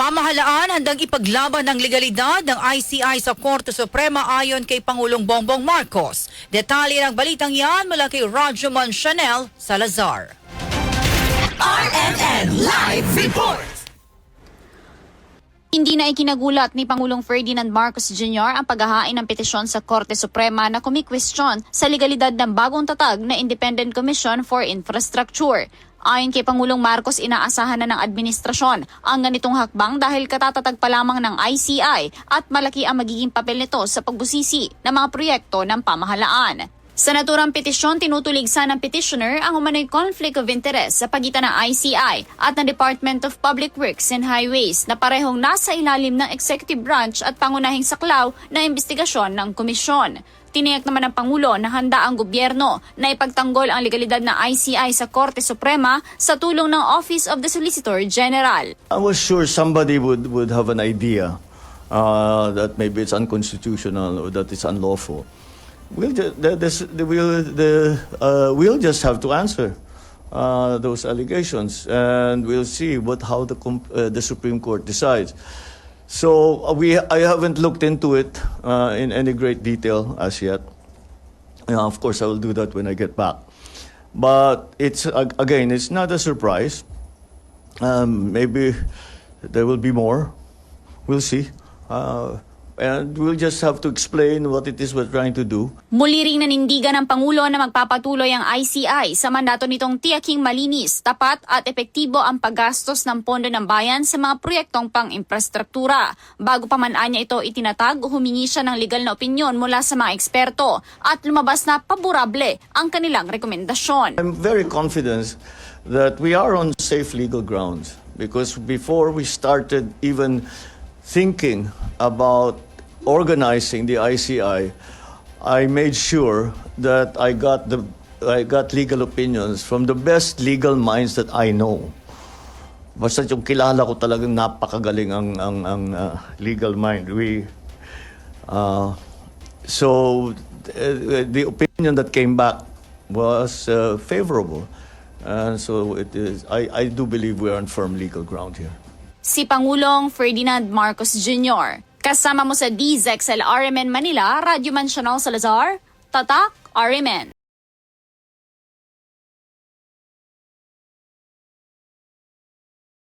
Pamahalaan handang ipaglaban ang legalidad ng ICI sa Korte Suprema ayon kay Pangulong Bongbong Marcos. Detalye ng balitang yan mula kay Rajuman Chanel Salazar. RMN Live Report! Hindi na ikinagulat ni Pangulong Ferdinand Marcos Jr. ang paghahain ng petisyon sa Korte Suprema na kumikwestiyon sa legalidad ng bagong tatag na Independent Commission for Infrastructure. Ayon kay Pangulong Marcos, inaasahan na ng administrasyon ang ganitong hakbang dahil katatatag pa lamang ng ICI at malaki ang magiging papel nito sa pagbusisi ng mga proyekto ng pamahalaan. Sa naturang petisyon, tinutuligsa ng petitioner ang umano'y conflict of interest sa pagitan ng ICI at ng Department of Public Works and Highways na parehong nasa ilalim ng executive branch at pangunahing saklaw na investigasyon ng komisyon. Tiniyak naman ng Pangulo na handa ang gobyerno na ipagtanggol ang legalidad ng ICI sa Korte Suprema sa tulong ng Office of the Solicitor General. I was sure somebody would, would have an idea uh, that maybe it's unconstitutional or that it's unlawful. We'll just, we'll, the, uh, we'll just have to answer uh, those allegations, and we'll see what how the uh, the Supreme Court decides. So uh, we I haven't looked into it uh, in any great detail as yet. Of course, I will do that when I get back. But it's again, it's not a surprise. Um, maybe there will be more. We'll see. Uh, and we'll just have to explain what it is we're trying to do. Muli ring nanindigan ng Pangulo na magpapatuloy ang ICI sa mandato nitong tiyaking malinis, tapat at epektibo ang paggastos ng pondo ng bayan sa mga proyektong pang-infrastruktura. Bago pa man anya ito itinatag, humingi siya ng legal na opinyon mula sa mga eksperto at lumabas na paborable ang kanilang rekomendasyon. I'm very confident that we are on safe legal grounds because before we started even thinking about organizing the ICI, I made sure that I got the I got legal opinions from the best legal minds that I know. Basta yung kilala ko talagang napakagaling ang ang ang uh, legal mind. We uh, so uh, the opinion that came back was uh, favorable. And so it is I, I do believe we are on firm legal ground here. Si Pangulong Ferdinand Marcos Jr. Kasama mo sa DZXL RMN Manila, Radyo Man Chanel Salazar, Tatak RMN.